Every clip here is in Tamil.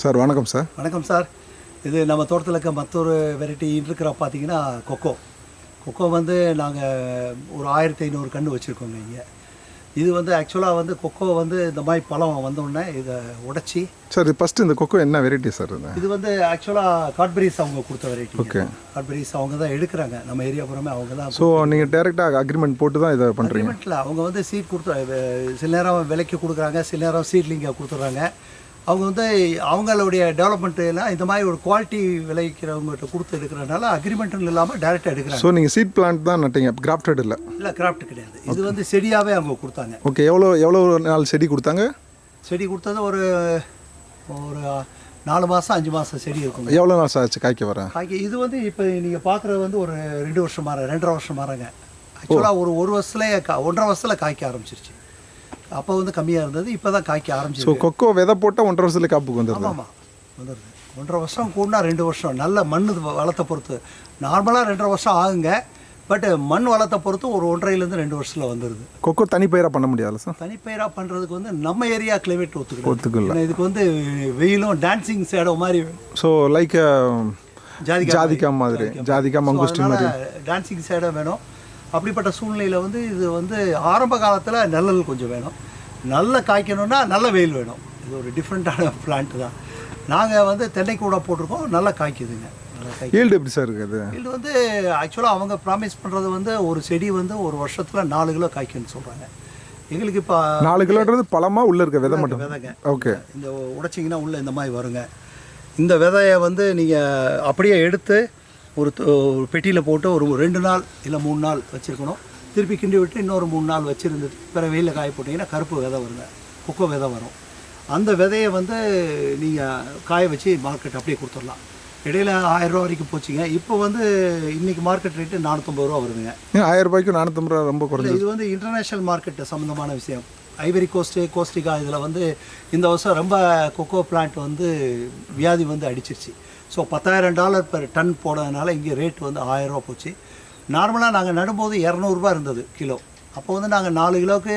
சார் வணக்கம் சார். வணக்கம் சார். இது நம்ம தோட்டத்தில் இருக்க மற்றொரு வெரைட்டி இருக்கிற பார்த்தீங்கன்னா கொக்கோ. கொக்கோ வந்து நாங்கள் ஒரு ஆயிரத்தி ஐநூறு கன்று வச்சுருக்கோங்க இங்கே. இது வந்து ஆக்சுவலாக வந்து கொக்கோ வந்து இந்த மாதிரி பழம் வந்தோடனே இதை உடைச்சி சார் இது ஃபஸ்ட்டு இந்த கொக்கோ என்ன வெரைட்டி சார் இது? வந்து ஆக்சுவலாக காட்பெரிஸ் அவங்க கொடுத்த வெரைட்டி Okay. காட்பெரிஸ் அவங்க தான் எடுக்கிறாங்க. நம்ம ஏரியா புறமே அவங்க தான் ஸோ நீங்கள் டேரெக்டாக அக்ரிமெண்ட் போட்டு தான் இதை பண்ணுறீங்க அக்ரிமெண்ட்டில் அவங்க வந்து சீட் கொடுத்து சில நேரம் விலைக்கு கொடுக்குறாங்க சில நேரம் சீட்லிங்க கொடுத்துட்றாங்க. அவங்க வந்து அவங்களுடைய டெவலப்மெண்ட் எல்லாம் இந்த மாதிரி ஒரு குவாலிட்டி விளைவிக்கிறவங்ககிட்ட கொடுத்து எடுக்கிறனால அக்ரிமெண்ட்னு இல்லாமல் டைரெக்டாக எடுக்கிறாங்க. ஸோ நீங்கள் சீட் பிளான்ட் தான் நட்டீங்க கிராஃப்டட் இல்லை? இல்லை கிராஃப்ட் கிடையாது. இது வந்து செடியாகவே அவங்க கொடுத்தாங்க. ஓகே எவ்வளோ எவ்வளோ நாள் செடி கொடுத்தாங்க? செடி கொடுத்தது ஒரு ஒரு நாலு மாதம் அஞ்சு மாதம் செடி இருக்குங்க. எவ்வளோ நாள் சார் ஆச்சு காய்க்க வரேன் காய்க்க இது வந்து இப்போ நீங்கள் பார்க்குறது வந்து ஒரு ரெண்டு வருஷம் மரம் ரெண்டரை வருஷம் மரங்க ஆக்சுவலாக ஒரு ஒரு வருஷத்துலேயே கா ஒன்றரை வருஷத்தில் காய்க்க ஆரம்பிச்சிருச்சு. அப்போ வந்து கம்மியாக இருந்தது இப்போ தான் காய்க்க ஸோ ஆரம்பிச்சிருக்கு கொக்கோ விதை போட்டால் ஒன்றரை வருஷத்துல காப்புக்கு வந்துடுது ஆமாம் வந்துடுது ஒன்றரை வருஷம் கூடனா ரெண்டு வருஷம். நல்ல மண் வளத்தை பொறுத்து. நார்மலாக ரெண்டரை வருஷம் ஆகுங்க பட் மண் வளத்தை பொறுத்து ஒரு ஒன்றரைலேருந்து ரெண்டு வருஷத்தில் வந்துடுது கொக்கோ தனிப்பயிராக பண்ண முடியாதுல்ல சார்? தனிப்பயிராக பண்ணுறதுக்கு வந்து நம்ம ஏரியா கிளைமேட் ஒத்துக்கணும் ஒத்துக்கல. இதுக்கு வந்து வெயிலும் டான்சிங் சேடோ மாதிரி ஸோ லைக் ஜாதிகா ஜாதிகா மாதிரி ஜாதிகா மங்குஸ்டி மாதிரி. டான்சிங் சேடோ வேணும். அப்படிப்பட்ட சூழ்நிலையில் வந்து இது வந்து ஆரம்ப காலத்தில் நிழல் கொஞ்சம் வேணும். நல்ல காய்க்கணும்னா நல்ல வெயில் வேணும். இது ஒரு டிஃப்ரெண்ட்டான பிளான்ட் தான். நாங்கள் வந்து தென்னை கூட போட்டிருக்கோம். நல்லா காய்க்குதுங்க. ஈல்டு எப்படி சார் இருக்குது இது வந்து ஆக்சுவலாக அவங்க ப்ராமிஸ் பண்ணுறது வந்து ஒரு செடி வந்து ஒரு வருஷத்தில் நாலு கிலோ காய்க்குன்னு சொல்கிறாங்க எங்களுக்கு இப்போ நாலு கிலோன்றது பழமா உள்ளே இருக்க விதை மட்டும்? விதைங்க. ஓகே இந்த உடைச்சிங்கன்னா உள்ளே இந்த மாதிரி வருங்க. இந்த விதையை வந்து நீங்கள் அப்படியே எடுத்து ஒரு பெட்டியில் போட்டு ஒரு ரெண்டு நாள் இல்லை மூணு நாள் வச்சுருக்கணும். திருப்பி கிண்டி விட்டு இன்னொரு மூணு நாள் வச்சுருந்துட்டு பிற வெயிலில் காய போட்டிங்கன்னா கருப்பு விதை வருங்க. கொக்கோ விதை வரும். அந்த விதையை வந்து நீங்கள் காய வச்சு மார்க்கெட் அப்படியே கொடுத்துடலாம். இடையில ஆயிரம் ரூபா வரைக்கும் போச்சுங்க. இப்போ வந்து இன்னைக்கு மார்க்கெட் ரேட்டு நானூற்றம்பது ரூபா வருதுங்க. ஆயிரம் ரூபாய்க்கு நானூற்றம்பது ரூபா ரொம்ப குறைஞ்சு இது வந்து இன்டர்நேஷ்னல் மார்க்கெட் சம்மந்தமான விஷயம். ஐவரி கோஸ்ட்டு கோஸ்டிகா இதில் வந்து இந்த வருஷம் ரொம்ப கொக்கோ பிளான்ட் வந்து வியாதி வந்து அடிச்சிருச்சு. ஸோ பத்தாயிரம் டாலர் பெர் டன் போனதுனால இங்கே ரேட் வந்து ஆயிரம் ரூபா போச்சு. நார்மலாக நாங்கள் நடும்போது இரநூறுபா இருந்தது கிலோ. அப்போ வந்து நாங்கள் நாலு கிலோவுக்கு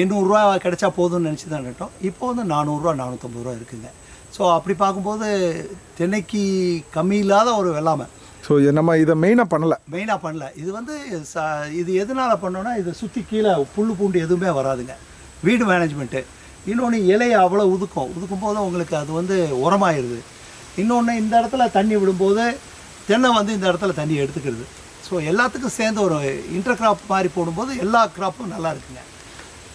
எண்ணூறுரூவா கிடைச்சா போதும்னு நினச்சி தான் நட்டோம் இப்போ வந்து நானூறுரூவா நானூற்றம்பது ரூபா இருக்குங்க. ஸோ அப்படி பார்க்கும்போது தென்னைக்கு கம்மி இல்லாத ஒரு வெள்ளாமை. ஸோ நம்ம இதை மெயினாக பண்ணலை. மெயினாக பண்ணல. இது வந்து ச இது எதனால் பண்ணோன்னா இதை சுற்றி கீழே புல் பூண்டு எதுவுமே வராதுங்க. வீடு மேனேஜ்மெண்ட்டு இன்னொன்று இலையை அவ்வளோ உதுக்கும். உதுக்கும் போது உங்களுக்கு அது வந்து உரமாயிருது. இன்னொன்று இந்த இடத்துல தண்ணி விடும்போது தென்னை வந்து இந்த இடத்துல தண்ணி எடுத்துக்கிறது. ஸோ எல்லாத்துக்கும் சேர்ந்து ஒரு இன்டர் கிராப் மாதிரி போடும்போது எல்லா கிராப்பும் நல்லா இருக்குங்க.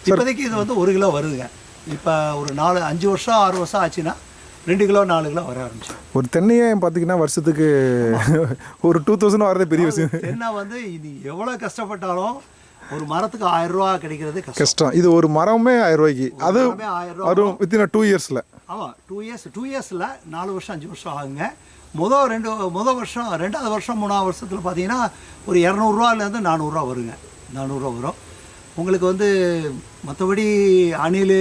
இப்போதைக்கு இது வந்து ஒரு கிலோ வருதுங்க. இப்போ ஒரு நாலு அஞ்சு வருஷம் ஆறு வருஷம் ஆச்சுன்னா ரெண்டு கிலோ நாலு கிலோ வர ஆரம்பிச்சு. ஒரு தென்னையே பார்த்தீங்கன்னா வருஷத்துக்கு ஒரு டூ தௌசண்ட் வரதே பெரிய விஷயம். தென்னை வந்து இது எவ்வளோ கஷ்டப்பட்டாலும் ஒரு மரத்துக்கு ஆயிரம் ரூபா கிடைக்கிறது கஷ்டம். இது ஒரு மரமே ஆயிரம் ரூபாய்க்கு. அது வரும் வித்தின் டூ இயர்ஸில் ஆமாம் டூ இயர்ஸ் டூ இயர்ஸில் நாலு வருஷம் அஞ்சு வருஷம் ஆகுங்க. முதல் ரெண்டு முதல் வருஷம் ரெண்டாவது வருஷம் மூணாவது வருஷத்தில் பார்த்தீங்கன்னா ஒரு இரநூறுவாலேருந்து நானூறுரூவா வருங்க. நானூறுரூவா வரும். உங்களுக்கு வந்து மற்றபடி அணில்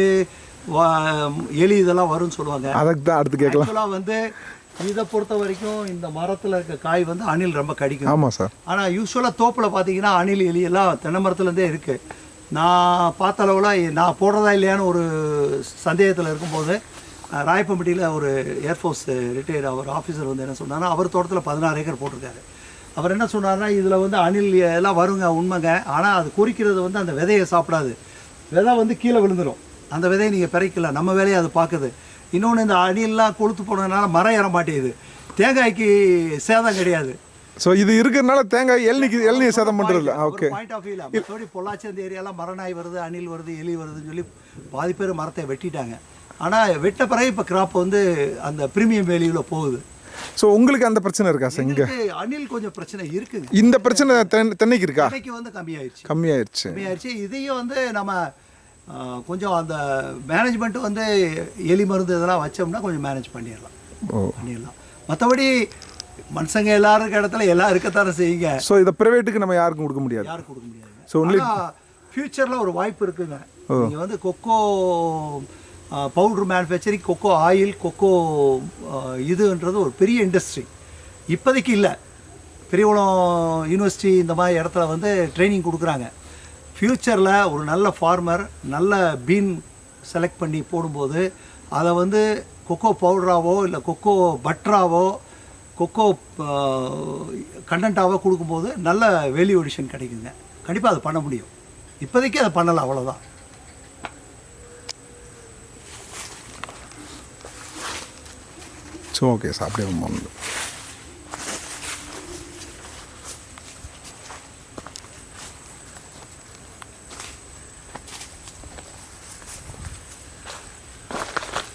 எலி இதெல்லாம் வரும்னு சொல்லுவாங்க. அதுக்கு தான் அடுத்து கேட்கலாம். வந்து இதை பொறுத்த வரைக்கும் இந்த மரத்தில் இருக்க காய் வந்து அணில் ரொம்ப கடிக்கும். ஆமாம் சார். ஆனால் யூஸ்வலாக தோப்பில் பார்த்தீங்கன்னா அணில் எலி எல்லாம் தென்னை மரத்துலேருந்தே இருக்குது நான் பார்த்த அளவில் நான் போடுறதா இல்லையான்னு ஒரு சந்தேகத்தில் இருக்கும்போது ராயப்பம்பட்டியில் ஒரு ஏர்ஃபோர்ஸ் ரிட்டையர்ட் அவர் ஆஃபீஸர் வந்து என்ன சொன்னார்னா அவர் தோட்டத்தில் பதினாறு ஏக்கர் போட்டிருக்காரு. அவர் என்ன சொன்னார்னா இதில் வந்து அணில் எல்லாம் வருங்க உண்மைங்க. ஆனால் அது குறிக்கிறது வந்து அந்த விதையை சாப்பிடாது. விதை வந்து கீழே விழுந்துடும் அந்த விதையை நீங்கள் பிறைக்கல நம்ம வேலையை அது பார்க்குது இன்னொன்று இந்த அணிலெலாம் கொளுத்து போனதுனால மரம் ஏற மாட்டேங்குது. தேங்காய்க்கு சேதம் கிடையாது. ஸோ இது இருக்கிறதுனால தேங்காய் எல்னிக்கு எல்னியை சேதம் பண்ணுறது இல்லை ஓகே பாயிண்ட் ஆஃப் வியூல மற்றபடி பொள்ளாச்சி அந்த ஏரியாலாம் மரநாய் வருது அணில் வருது எலி வருதுன்னு சொல்லி பாதி பேர் மரத்தை வெட்டிட்டாங்க. ஆனால் வெட்ட பிறகு இப்போ கிராப் வந்து அந்த பிரீமியம் வேல்யூவில் போகுது. ஸோ உங்களுக்கு அந்த பிரச்சனை இருக்கா சார் இங்கே? அணில் கொஞ்சம் பிரச்சனை இருக்குங்க இந்த பிரச்சனை தென் தென்னைக்கு இருக்கா? இன்னைக்கு வந்து கம்மியாயிடுச்சு கம்மியாயிருச்சு. கம்மியாயிடுச்சு இதையும் வந்து நம்ம கொஞ்சம் அந்த மேனேஜ்மெண்ட் வந்து எலி மருந்து இதெல்லாம் வச்சோம்னா கொஞ்சம் மேனேஜ் பண்ணிடலாம். பண்ணிடலாம். மற்றபடி மனுஷங்க எல்லாரும் இருக்க இடத்துல எல்லாம் இருக்கத்தானே செய்யுங்க. ஸோ இதை ப்ரைவேட்டுக்கு நம்ம யாருக்கும் கொடுக்க முடியாது? யாரும் கொடுக்க முடியாது. Only- ஆனால் ஃப்யூச்சரில் ஒரு வாய்ப்பு இருக்குங்க. நீங்கள் வந்து cocoa powder manufacturing cocoa oil cocoa இதுன்றது ஒரு பெரிய இண்டஸ்ட்ரி இப்போதைக்கு இல்லை. பெரியகுளம் யூனிவர்சிட்டி இந்த மாதிரி இடத்துல வந்து ட்ரைனிங் கொடுக்குறாங்க. ஃப்யூச்சரில் ஒரு நல்ல ஃபார்மர் நல்ல பீன் செலக்ட் பண்ணி போடும்போது அதை வந்து கொக்கோ பவுடராகவோ இல்லை கொக்கோ பட்டராகவோ கொக்கோ கண்டென்ட்டாகவோ கொடுக்கும்போது நல்ல வேல்யூ எடிஷன் கிடைக்குங்க. கண்டிப்பாக அதை பண்ண முடியும். இப்போதைக்கு அதை பண்ணலாம் அவ்வளோதான் ஸோ ஓகே சார் சாப்பிட்டே